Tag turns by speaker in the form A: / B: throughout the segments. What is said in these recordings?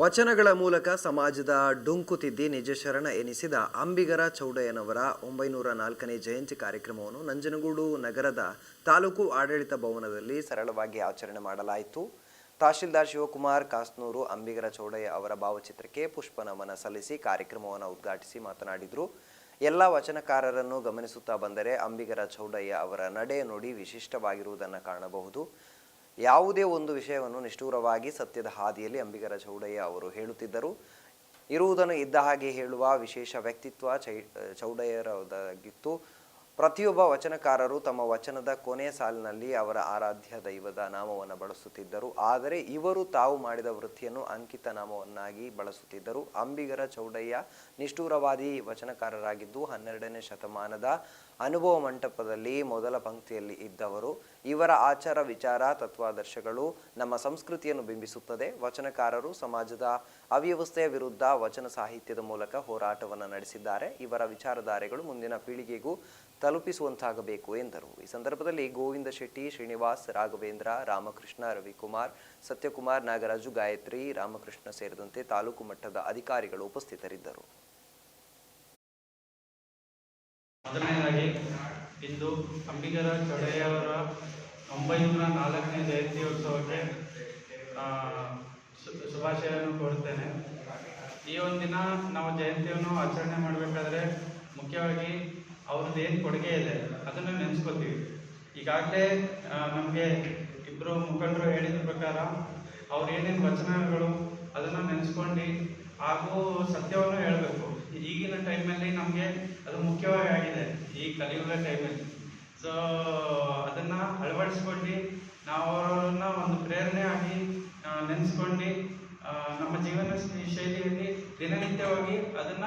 A: ವಚನಗಳ ಮೂಲಕ ಸಮಾಜದ ಡೊಂಕುತಿದ್ದಿ ನಿಜಶರಣ ನಿಜ ಎನಿಸಿದ ಅಂಬಿಗರ ಚೌಡಯ್ಯನವರ ಒಂಬೈನೂರ ನಾಲ್ಕನೇ ಜಯಂತಿ ಕಾರ್ಯಕ್ರಮವನ್ನು ನಂಜನಗೂಡು ನಗರದ ತಾಲೂಕು ಆಡಳಿತ ಭವನದಲ್ಲಿ ಸರಳವಾಗಿ ಆಚರಣೆ ಮಾಡಲಾಯಿತು. ತಹಶೀಲ್ದಾರ್ ಶಿವಕುಮಾರ್ ಕಾಸ್ನೂರು ಅಂಬಿಗರ ಚೌಡಯ್ಯ ಅವರ ಭಾವಚಿತ್ರಕ್ಕೆ ಪುಷ್ಪ ನಮನ ಸಲ್ಲಿಸಿ ಕಾರ್ಯಕ್ರಮವನ್ನು ಉದ್ಘಾಟಿಸಿ ಮಾತನಾಡಿದರು. ಎಲ್ಲ ವಚನಕಾರರನ್ನು ಗಮನಿಸುತ್ತಾ ಬಂದರೆ ಅಂಬಿಗರ ಚೌಡಯ್ಯ ಅವರ ನಡೆ ನುಡಿ ವಿಶಿಷ್ಟವಾಗಿರುವುದನ್ನು ಕಾಣಬಹುದು. ಯಾವುದೇ ಒಂದು ವಿಷಯವನ್ನು ನಿಷ್ಠೂರವಾಗಿ ಸತ್ಯದ ಹಾದಿಯಲ್ಲಿ ಅಂಬಿಗರ ಚೌಡಯ್ಯ ಅವರು ಹೇಳುತ್ತಿದ್ದರು. ಇರುವುದನ್ನು ಇದ್ದ ಹಾಗೆ ಹೇಳುವ ವಿಶೇಷ ವ್ಯಕ್ತಿತ್ವ ಚೈ ಚೌಡಯ್ಯರದಾಗಿತ್ತು ಪ್ರತಿಯೊಬ್ಬ ವಚನಕಾರರು ತಮ್ಮ ವಚನದ ಕೊನೆಯ ಸಾಲಿನಲ್ಲಿ ಅವರ ಆರಾಧ್ಯ ದೈವದ ನಾಮವನ್ನು ಬಳಸುತ್ತಿದ್ದರು. ಆದರೆ ಇವರು ತಾವು ಮಾಡಿದ ವೃತ್ತಿಯನ್ನು ಅಂಕಿತ ನಾಮವನ್ನಾಗಿ ಬಳಸುತ್ತಿದ್ದರು. ಅಂಬಿಗರ ಚೌಡಯ್ಯ ನಿಷ್ಠೂರವಾದಿ ವಚನಕಾರರಾಗಿದ್ದು, ಹನ್ನೆರಡನೇ ಶತಮಾನದ ಅನುಭವ ಮಂಟಪದಲ್ಲಿ ಮೊದಲ ಪಂಕ್ತಿಯಲ್ಲಿ ಇದ್ದವರು. ಇವರ ಆಚಾರ, ವಿಚಾರ, ತತ್ವಾದರ್ಶಗಳು ನಮ್ಮ ಸಂಸ್ಕೃತಿಯನ್ನು ಬಿಂಬಿಸುತ್ತದೆ. ವಚನಕಾರರು ಸಮಾಜದ ಅವ್ಯವಸ್ಥೆಯ ವಿರುದ್ಧ ವಚನ ಸಾಹಿತ್ಯದ ಮೂಲಕ ಹೋರಾಟವನ್ನು ನಡೆಸಿದ್ದಾರೆ. ಇವರ ವಿಚಾರಧಾರೆಗಳು ಮುಂದಿನ ಪೀಳಿಗೆಗೂ ತಲುಪಿಸುವಂತಾಗಬೇಕು ಎಂದರು. ಈ ಸಂದರ್ಭದಲ್ಲಿ ಗೋವಿಂದ ಶೆಟ್ಟಿ, ಶ್ರೀನಿವಾಸ್ ರಾಘವೇಂದ್ರ, ರಾಮಕೃಷ್ಣ, ರವಿಕುಮಾರ್, ಸತ್ಯಕುಮಾರ್ ನಾಗರಾಜು, ಗಾಯತ್ರಿ, ರಾಮಕೃಷ್ಣ ಸೇರಿದಂತೆ ತಾಲೂಕು ಮಟ್ಟದ ಅಧಿಕಾರಿಗಳು ಉಪಸ್ಥಿತರಿದ್ದರು.
B: ಇಂದು ಅಂಬಿಗರ ಚೊಡೆಯವರ ಒಂಬೈನೂರ ನಾಲ್ಕನೇ ಜಯಂತ್ಯೋತ್ಸವಕ್ಕೆ ಶುಭಾಶಯವನ್ನು ಕೋರುತ್ತೇನೆ. ಈ ಒಂದು ದಿನ ನಾವು ಜಯಂತಿಯನ್ನು ಆಚರಣೆ ಮಾಡಬೇಕಾದ್ರೆ ಮುಖ್ಯವಾಗಿ ಅವ್ರದ್ದು ಏನು ಕೊಡುಗೆ ಇದೆ? ಅದನ್ನು ನೆನೆಸ್ಕೋತೀವಿ. ಈಗಾಗಲೇ ನಮಗೆ ಇಬ್ಬರು ಮುಖಂಡರು ಹೇಳಿದ ಪ್ರಕಾರ ಅವ್ರು ಏನೇನು ವಚನಗಳು ಅದನ್ನು ನೆನೆಸ್ಕೊಂಡು ಹಾಗೂ ಸತ್ಯವನ್ನು ಹೇಳಬೇಕು. ಈಗಿನ ಟೈಮಲ್ಲಿ ನಮಗೆ ಅದು ಮುಖ್ಯವಾಗಿ ಆಗಿದೆ. ಈ ಕಲಿಯುಗ ಟೈಮಲ್ಲಿ. ಸೊ ಅದನ್ನು ಅಳವಡಿಸ್ಕೊಂಡು ನಾವು ಅವರನ್ನ ಒಂದು ಪ್ರೇರಣೆ ಆಗಿ ನೆನೆಸ್ಕೊಂಡು ನಮ್ಮ ಜೀವನ ಶೈಲಿಯಲ್ಲಿ ದಿನನಿತ್ಯವಾಗಿ ಅದನ್ನ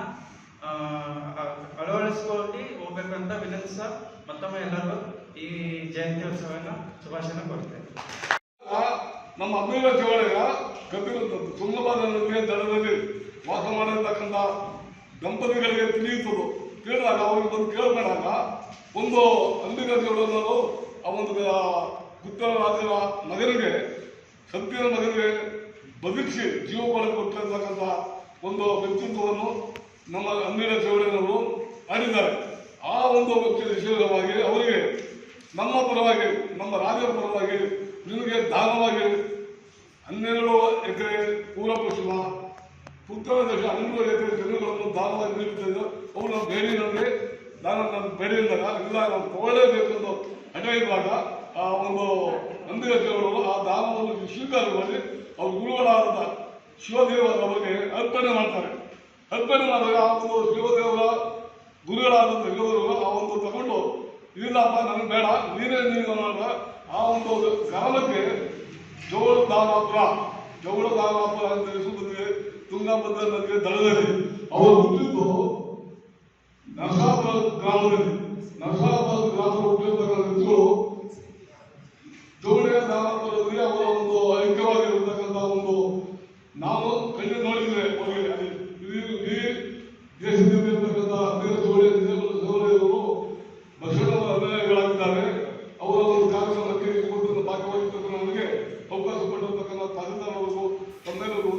B: ಅಳವಡಿಸ್ಕೊಂಡು ಹೋಗ್ಬೇಕಂತ ವಿನಂತಿಸ ಮತ್ತೊಮ್ಮೆ ಎಲ್ಲರೂ ಈ ಜಯಂತ್ಯೋತ್ಸವನ ಶುಭಾಶಯನ ಕೊಡ್ತೇನೆ
C: ಆ, ನಮ್ಮ ಅಭಿವೃದ್ಧಿ ಚೌಡಯ್ಯ ಕಬ್ಬಿರುವಂಥದ್ದು ತುಂಗಭದ್ರ ನದಿಯ ದಡದಲ್ಲಿ ವಾಸ ಮಾಡಿರ್ತಕ್ಕಂಥ ದಂಪತಿಗಳಿಗೆ ತಿಳಿಯುತ್ತರು ಕೇಳಿದಾಗ ಅವರಿಗೆ ಬಂದು ಕೇಳ್ಕೊಂಡಾಗ ಒಂದು ಅಂಬಿಗ ಚೌಡನವರು ಆ ಒಂದು ಗುಪ್ತರ ರಾಜರ ಮಗನಿಗೆ ಸತ್ಯದ ಮಗನಿಗೆ ಬದುಕಿಸಿ ಜೀವ ಕೊಟ್ಟಿರತಕ್ಕಂಥ ಕೊಟ್ಟಿರ್ತಕ್ಕಂಥ ಒಂದು ವ್ಯಕ್ತಿತ್ವವನ್ನು ನಮ್ಮ ಅಂದಿನ ಚೌಡಯ್ಯನವರು ಆಡಿದ್ದಾರೆ ಆ ಒಂದು ವ್ಯಕ್ತಿ ವಿಷಯವಾಗಿ ಅವರಿಗೆ ನಮ್ಮ ಪರವಾಗಿ, ನಮ್ಮ ರಾಜರ ಪರವಾಗಿ ನಿಮಗೆ ದಾನವಾಗಿ ಹನ್ನೆರಡು ಎಕರೆ ಪೂರ್ವ ಪಶ್ಚಿಮ ಉತ್ತರ ದೇಶ ಹನ್ನೆರಡು ಎಕರೆ ಜಮೀನುಗಳನ್ನು ದಾನವಾಗಿ ನೀಡುತ್ತಿದ್ದ ಅವರು ನಮ್ಮ ಬೇಡಿನಲ್ಲಿ ನಾನು ನಮ್ಮ ಅಂದಾಗ ಇಲ್ಲ, ನಾನು ತಗೊಳ್ಳೇಬೇಕೆಂದು ಹಠ ಇರುವಾಗ ಆ ಒಂದು ನಂದಿಗಜ್ಜವರು ಆ ದಾನವನ್ನು ಸ್ವೀಕಾರ ಮಾಡಿ ಅವ್ರ ಗುರುಗಳಾದಂಥ ಶಿವದೇವರ ಅವರಿಗೆ ಅರ್ಪಣೆ ಮಾಡ್ತಾರೆ. ಅರ್ಪಣೆ ಮಾಡಿದಾಗ ಆ ಒಂದು ಶಿವದೇವರ ಗುರುಗಳಾದಂಥ ಯೋಧರು ಆ ಒಂದು ತಗೊಂಡು ಇಲ್ಲಪ್ಪ ನನಗೆ ಬೇಡ, ನೀನೇ ನೀನು ಮಾಡಿದ ಆ ಒಂದು ಗ್ರಾಮಕ್ಕೆ ಜೋಳ ದಾನಾಪುರ ಜೋಳ ದಾನಾಪುರ ಅಂತ ಹೆಸರು ತುಂಗಭದ್ರಾ ನದಿಗೆ ದಳದಲ್ಲಿ ಅವರು